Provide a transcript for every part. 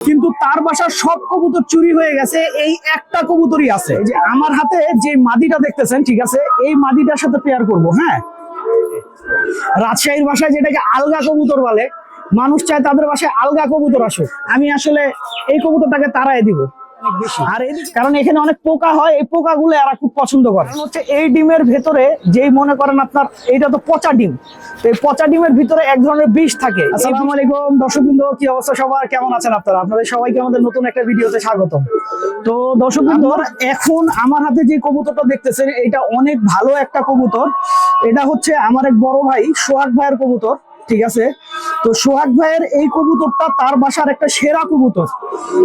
কিন্তু তার বাসার সব কবুতর চুরি হয়ে গেছে, এই একটা কবুতরই আছে। যে আমার হাতে যে মাদিটা দেখতেছেন, ঠিক আছে, এই মাদিটার সাথে পেয়ার করব হ্যাঁ? রাজশাহীর বাসায় যেটাকে আলগা কবুতর বলে, মানুষ চায় তাদের বাসায় আলগা কবুতর আসুক। আমি আসলে এই কবুতরটাকে তাড়াই দিব। আর কারণ এখানে অনেক পোকা হয় এই পোকাগুলো এরা খুব পছন্দ করে। হচ্ছে এই ডিমের ভেতরে যেই মনে করেন আপনার এইটা তো পচা ডিম। তো এই পচা ডিমের ভিতরে এক ধরনের বিষ থাকে। আসসালামু আলাইকুম দর্শকবৃন্দ কি অবস্থা সবার? কেমন আছেন আপনারা? আপনাদের সবাইকে আমাদের নতুন একটা ভিডিওতে স্বাগতম। তো দর্শকবৃন্দ এখন আমার হাতে যে কবুতরটা দেখতেছেন এটা অনেক ভালো একটা কবুতর। এটা হচ্ছে আমার এক বড় ভাই সোহাগ ভাইয়ের কবুতর ঠিক আছে? তো সোহাগ ভাইয়ের এই কবুতরটা তার বাসার একটা সেরা কবুতর।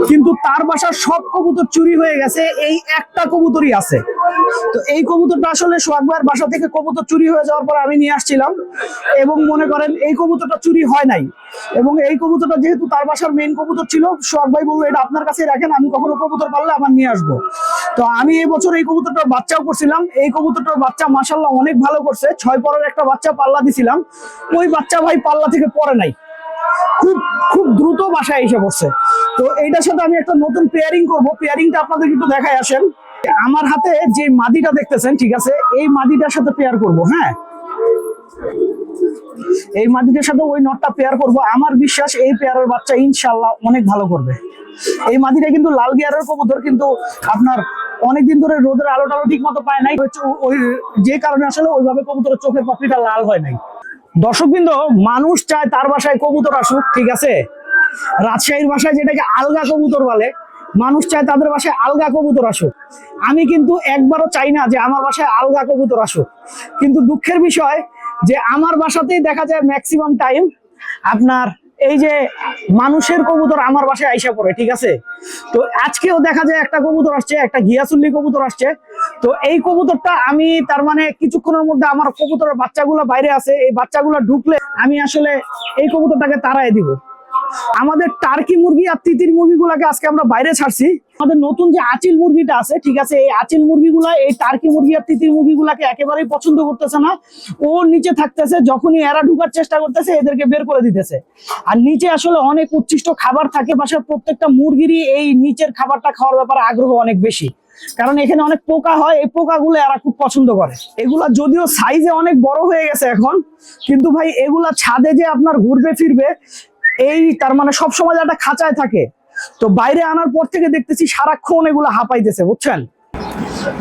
কিন্তু তার বাসার সব কবুতর চুরি হয়ে গেছে, এই একটা কবুতরই আছে। তো এই কবুতরটা আসলে সোহাগ ভাইয়ের বাসা থেকে কবুতর চুরি হয়ে যাওয়ার পর আমি নিয়ে আসছিলাম এবং মনে করেন এই কবুতরটা চুরি হয় নাই। এবং এই কবুতরটা যেহেতু তার বাসার মেইন কবুতর ছিল, সোহাগ ভাই বলল, এটা আপনার কাছে রাখেন, আমি কখনো কবুতর পারলে আবার নিয়ে আসব। তো আমি এই বছর এই কবুতরটার বাচ্চাও করছিলাম। এই কবুতরটার বাচ্চা মাসাল্লাহ অনেক ভালো করছে। ছয় পরের একটা বাচ্চা পাল্লা দিছিলাম। ওই বাচ্চা ভাই পাল্লা থেকে পড়ে নাই। খুব খুব দ্রুত বাসায় এসে পড়ছে। তো এইটার সাথে আমি একটা নতুন পেয়ারিং করব। পেয়ারিংটা আপনাদের একটু দেখায় আসেন। আমার হাতে যে মাদিটা দেখতেছেন, ঠিক আছে? এই মাদিটার সাথে পেয়ার করব হ্যাঁ? এই মাদিটার সাথে ওই নটটা পেয়ার করব। আমার বিশ্বাস এই পেয়ারের বাচ্চা ইনশাল্লাহ অনেক ভালো করবে। এই মাদিটা কিন্তু লাল গিয়ারের কবুতর, কিন্তু আপনার অনেকদিন ধরে রোদের আলো টালো ঠিক মতো পায় নাই ওই যে কারণে আসলে ওইভাবে কবুতরের চোখের পাপড়িটা লাল হয় নাই। দর্শকবৃন্দ, মানুষ চায় তার বাসায় কবুতর আসুক, ঠিক আছে? রাজশাহীর ভাষায় যেটাকে আলগা কবুতর বলে, মানুষ চায় তাদের বাসায় আলগা কবুতর আসুক। আমি কিন্তু একবারও চাই না যে আমার বাসায় আলগা কবুতর আসুক। কিন্তু দুঃখের বিষয় যে আমার বাসাতেই দেখা যায় ম্যাক্সিমাম টাইম আপনার এই যে মানুষের কবুতর আমার বাসায় আইসা পড়ে, ঠিক আছে? তো আজকেও দেখা যায় একটা কবুতর আসছে, একটা ঘিয়াচুল্লি কবুতর আসছে। তো এই কবুতরটা আমি তার মানে কিছুক্ষণের মধ্যে আমার কবুতরের বাচ্চাগুলো বাইরে আছে, এই বাচ্চাগুলো ঢুকলে আমি আসলে এই কবুতরটাকে তাড়াই দিব। আমাদের টার্কি মুরগি আর তিতির মুরগিগুলাকে আজকে আমরা বাইরে ছাড়ছি। আমাদের নতুন যে আচিল মুরগিটা আছে, ঠিক আছে, এই আচিল মুরগিগুলা, এই টার্কি মুরগি আর তিতির মুরগিগুলাকে একেবারেই পছন্দ করতেছে না। ও নিচে থাকতেছে, যখনই এরা ঢুকার চেষ্টা করতেছে, এদেরকে বের করে দিতেছে। আর নিচে আসলে অনেক উচ্ছিষ্ট খাবার থাকে, পাশে প্রত্যেকটা মুরগিরই এই নিচের খাবারটা খাওয়ার ব্যাপারে আগ্রহ অনেক বেশি। কারণ এখানে অনেক পোকা হয়, এই পোকাগুলো এরা খুব পছন্দ করে। এগুলা যদিও সাইজে অনেক বড় হয়ে গেছে এখন, কিন্তু ভাই এগুলা ছাদে যে আপনার ঘুরবে, ফিরবে এই তার মানে সব সময় একটা খাঁচায় থাকে। তো বাইরে আনার পর থেকে দেখতেছি সারাক্ষণ এগুলো হাঁপাইতেছে, বুঝছেন?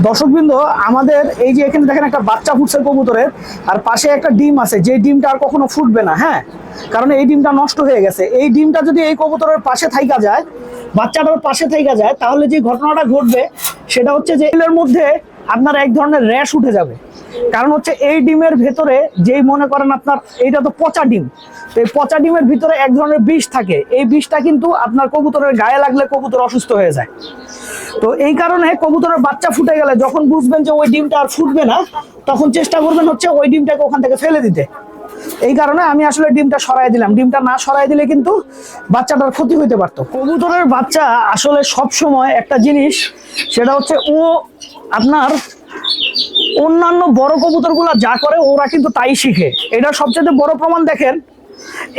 দর্শকবৃন্দ, আমাদের এই যে এখানে দেখেন একটা বাচ্চা ফুটছে কবুতরের, আর পাশে একটা ডিম আছে, যে ডিমটা আর কখনো ফুটবে না হ্যাঁ? কারণ এই ডিমটা নষ্ট হয়ে গেছে। এই ডিমটা যদি এই কবুতরের পাশে থাইকা যায়, বাচ্চাটার পাশে থাইকা যায়, তাহলে যে ঘটনাটা ঘটবে, সেটা হচ্ছে যে এর মধ্যে আপনার এক ধরনের র্যাশ উঠে যাবে। কারণ হচ্ছে এই ডিমের ভেতরে যেই মনে করেন আপনার, এইটা তো পচা ডিম। তো এই পচা ডিমের ভিতরে এক ধরনের বিষ থাকে। এই বিষটা কিন্তু আপনার কবুতরের গায়ে লাগলে কবুতর অসুস্থ হয়ে যায়। তো এই কারণে কবুতরের বাচ্চা ফুটে গেলে যখন বুঝবেন যে ওই ডিমটা আর ফুটবে না, তখন চেষ্টা করবেন হচ্ছে ওই ডিমটাকে ওখান থেকে ফেলে দিতে। এই কারণে আমি আসলে ডিমটা সরাই দিলাম। ডিমটা না সরাই দিলে কিন্তু বাচ্চাটার ক্ষতি হইতে পারতো। কবুতরের বাচ্চা আসলে সব সময় একটা জিনিস, সেটা হচ্ছে ও আপনার অন্যান্য বড় কবুতরগুলো যা করে, ওরা কিন্তু তাই শিখে। এটা সবচেয়ে বড় প্রমাণ দেখেন,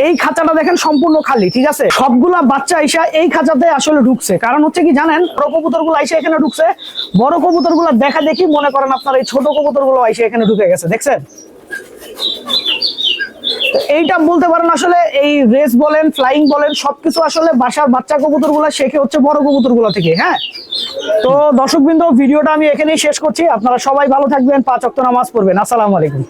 এই খাঁচাটা দেখেন সম্পূর্ণ খালি, ঠিক আছে? সবগুলা বাচ্চা আইসা এই খাঁচাতে আসলে ঢুকছে। কারণ হচ্ছে কি জানেন, বড় কবুতরগুলো আইসা এখানে ঢুকছে, বড় কবুতরগুলো দেখা দেখি মনে করেন আপনার এই ছোট কবুতরগুলো আইসা এখানে ঢুকে গেছে, দেখছেন? এইটা বলতে পারেন আসলে এই রেস বলেন ফ্লাইং বলেন, সবকিছু আসলে বাসার বাচ্চা কবুতরগুলা শেখে হচ্ছে বড় কবুতরগুলা থেকে হ্যাঁ? তো দর্শকবৃন্দ, ভিডিওটা আমি এখানেই শেষ করছি। আপনারা সবাই ভালো থাকবেন, পাঁচ অক্ট নামাজ পড়বেন। আসসালামু আলাইকুম।